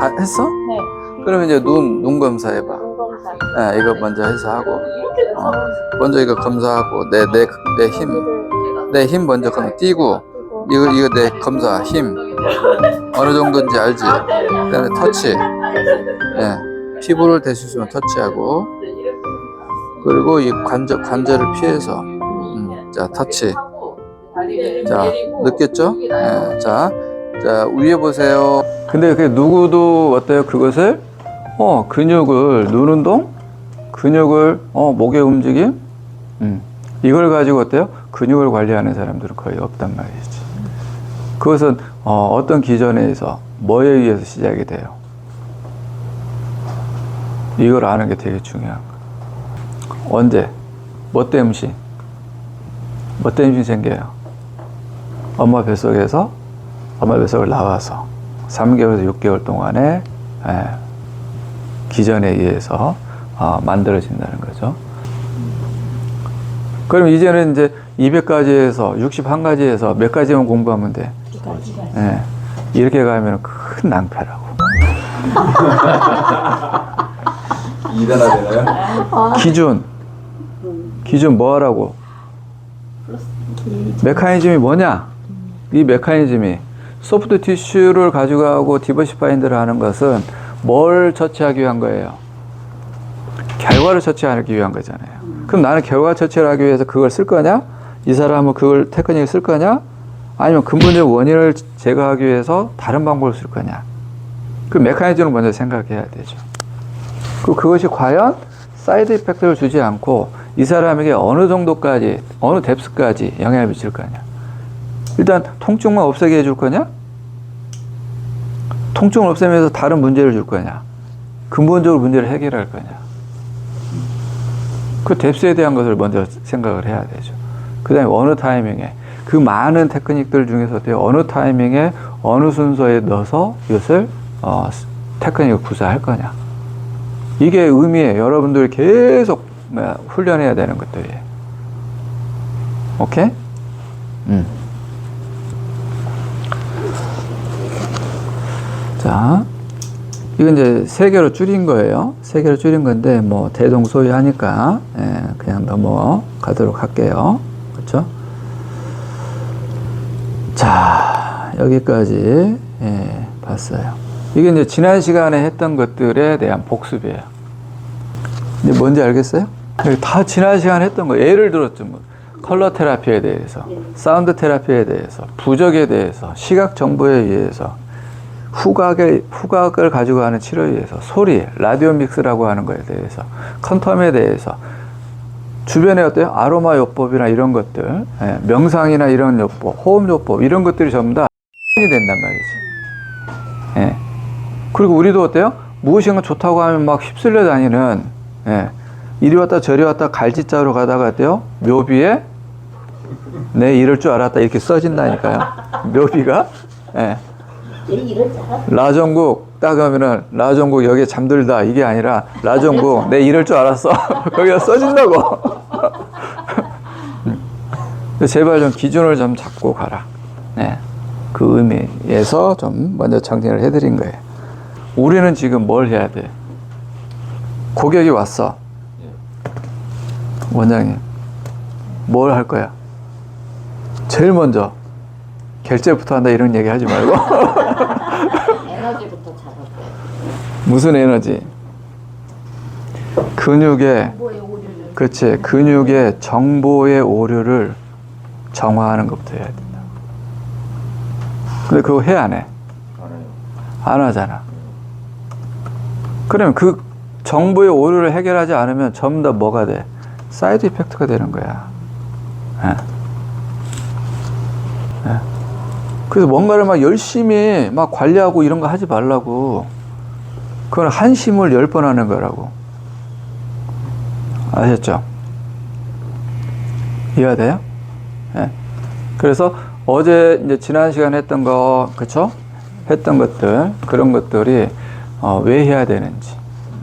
아, 했어? 네. 그러면 이제 눈, 눈 검사해봐. 눈 검사. 예, 이거 먼저 해서 하고. 어, 먼저 이거 검사하고, 내, 내, 내 힘. 내 힘 먼저 검 띄고, 이거, 이거 내 검사, 힘. 어느 정도인지 알지? 그 다음에 터치. 예, 피부를 대수시면 터치하고, 그리고 이 관절, 관절을 피해서, 음, 자, 터치. 자, 느꼈죠? 예, 자, 자, 위에 보세요. 근데 그 누구도 어때요? 그것을, 어, 근육을, 눈 운동? 근육을, 어, 목의 움직임? 음, 이걸 가지고 어때요? 근육을 관리하는 사람들은 거의 없단 말이지. 그것은, 어, 어떤 기전에 의해서, 뭐에 의해서 시작이 돼요? 이걸 아는 게 되게 중요한 거야. 언제? 뭐 때문에? 뭐 때문에 생겨요? 엄마 뱃속에서 엄마 뱃속을 나와서 3개월에서 6개월 동안에 예, 기전에 의해서 어, 만들어진다는 거죠. 그럼 이제는 이제 200가지에서 61가지에서 몇 가지만 공부하면 돼. 예, 이렇게 가면 큰 낭패라고. 이단화 되나요? 기준. 기준 뭐 하라고? 메커니즘이 뭐냐? 이 메커니즘이 소프트 티슈를 가져가고 디버시 파인드를 하는 것은 뭘 처치하기 위한 거예요? 결과를 처치하기 위한 거잖아요. 그럼 나는 결과 처치를 하기 위해서 그걸 쓸 거냐? 이 사람은 그걸 테크닉을 쓸 거냐? 아니면 근본적 원인을 제거하기 위해서 다른 방법을 쓸 거냐? 그 메커니즘을 먼저 생각해야 되죠. 그 그것이 과연 사이드 이펙트를 주지 않고 이 사람에게 어느 정도까지 어느 뎁스까지 영향을 미칠 거냐? 일단 통증만 없애게 해줄 거냐? 통증을 없애면서 다른 문제를 줄 거냐? 근본적으로 문제를 해결할 거냐? 그 뎁스에 대한 것을 먼저 생각을 해야 되죠. 그 다음에 어느 타이밍에 그 많은 테크닉들 중에서? 어느 타이밍에 어느 순서에 넣어서 이것을 어, 테크닉을 구사할 거냐? 이게 의미예요. 여러분들 계속 뭐야, 훈련해야 되는 것들이에요. 오케이? 음. 자, 이건 이제 세 개로 줄인 거예요. 세 개로 줄인 건데, 뭐, 대동소이하니까, 예, 그냥 넘어가도록 할게요. 그렇죠? 자, 여기까지, 예, 봤어요. 이게 이제 지난 시간에 했던 것들에 대한 복습이에요. 이제 뭔지 알겠어요? 다 지난 시간에 했던 거. 예를 들었죠. 뭐. 컬러 테라피에 대해서, 사운드 테라피에 대해서, 부적에 대해서, 시각 정보에 의해서, 후각의, 후각을 가지고 하는 치료에 의해서, 소리, 라디오 믹스라고 하는 거에 대해서, 컨텀에 대해서, 주변에 어때요? 아로마 요법이나 이런 것들, 예, 명상이나 이런 요법, 호흡 요법, 이런 것들이 전부 다 이 된단 말이지. 예. 그리고 우리도 어때요? 무엇인가 좋다고 하면 막 휩쓸려 다니는, 예. 이리 왔다 저리 왔다 갈짓자로 가다가 어때요? 묘비에 내 이럴 줄 알았다 이렇게 써진다니까요. 묘비가. 예. 라정국 딱 하면은 라정국 여기에 잠들다 이게 아니라 라정국 내 이럴 줄 알았어. 거기가 써진다고. 음. 제발 좀 기준을 좀 잡고 가라. 네. 그 의미에서 좀 먼저 정리를 해드린 거예요. 우리는 지금 뭘 해야 돼? 고객이 왔어. 원장님, 뭘 할 거야? 제일 먼저 결제부터 한다 이런 얘기 하지 말고 에너지부터 잡았대. 무슨 에너지? 근육의. 그치 근육의 정보의 오류를 정화하는 것부터 해야 된다. 근데 그거 해 안 해? 안 하잖아. 그러면 그 정보의 오류를 해결하지 않으면 전부 다 뭐가 돼? 사이드 이펙트가 되는 거야. 예. 예. 그래서 뭔가를 막 열심히 막 관리하고 이런 거 하지 말라고. 그건 한심을 열 번 하는 거라고. 아셨죠? 이해돼요? 예. 그래서 어제 이제 지난 시간에 했던 거, 그쵸? 했던 것들, 그런 것들이 어, 왜 해야 되는지.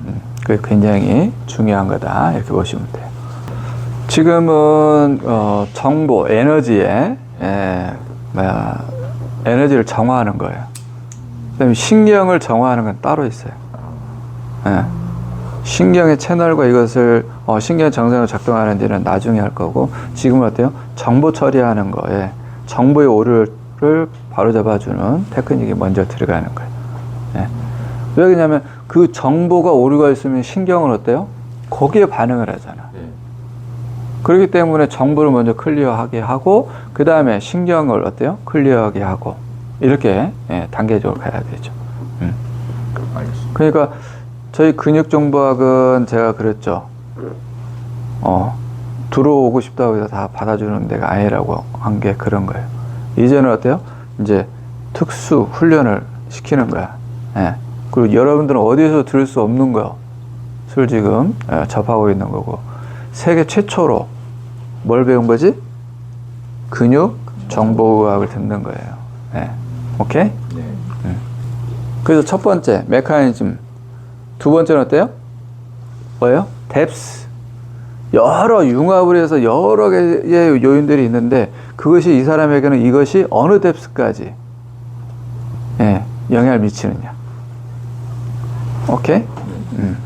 음, 그게 굉장히 중요한 거다. 이렇게 보시면 돼요. 지금은 어, 정보, 에너지에 에, 뭐야, 에너지를 정화하는 거예요. 그다음에 신경을 정화하는 건 따로 있어요. 예. 신경의 채널과 이것을 어, 신경 정상으로 작동하는 지는 나중에 할 거고 지금은 어때요? 정보 처리하는 거에 정보의 오류를 바로잡아주는 테크닉이 먼저 들어가는 거예요. 예. 왜 그러냐면 그 정보가 오류가 있으면 신경은 어때요? 거기에 반응을 하잖아. 네. 그렇기 때문에 정보를 먼저 클리어하게 하고 그 다음에 신경을 어때요? 클리어하게 하고 이렇게 예, 단계적으로 가야 되죠. 음. 알겠습니다. 그러니까 저희 근육정보학은 제가 그랬죠. 어, 들어오고 싶다고 해서 다 받아주는 데가 아니라고 한 게 그런 거예요. 이제는 어때요? 이제 특수 훈련을 시키는 거야. 예. 그리고 여러분들은 어디에서 들을 수 없는 거를 지금 예, 접하고 있는 거고 세계 최초로 뭘 배운 거지? 근육 정보의학을 듣는 거예요. 예. 오케이? 네. 그래서 첫 번째 메커니즘 두 번째는 어때요? 뭐예요? 뎁스 여러 융합을 해서 여러 개의 요인들이 있는데 그것이 이 사람에게는 이것이 어느 뎁스까지 예, 영향을 미치느냐 오케이? 음.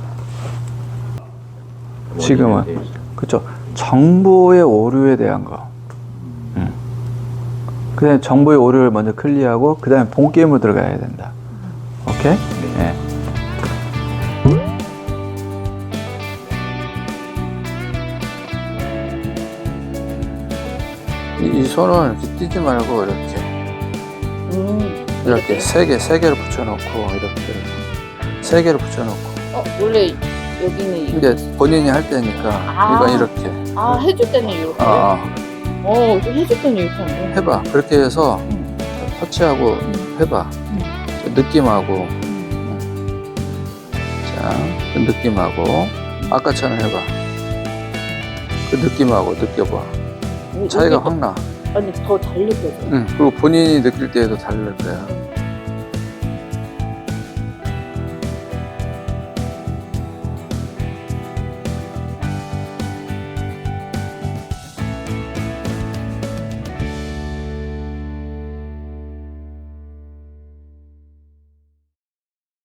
지금은. 그렇죠. 정보의 오류에 대한 거. 음. 그 다음에 정보의 오류를 먼저 클리어하고 그 다음에 본 게임으로 들어가야 된다. 오케이? 예. 이, 이 손을 이렇게 띄지 말고 이렇게 음. 이렇게 세 개, 세 개를 붙여놓고 이렇게 세 개를 붙여놓고 어, 원래 여기는. 근데 본인이 할 때니까 아. 이건 이렇게 아, 해줄 때는 이렇게. 아, 아. 어, 해줄 때는 이렇게 하는데. 해봐. 그렇게 해서 음. 터치하고 해봐. 느낌하고 자, 그 느낌하고 아까처럼 해봐. 그 느낌하고 느껴봐. 뭐, 차이가 여기 확 나. 아니, 더 잘 느껴져. 응. 그리고 본인이 느낄 때에도 다를 거야.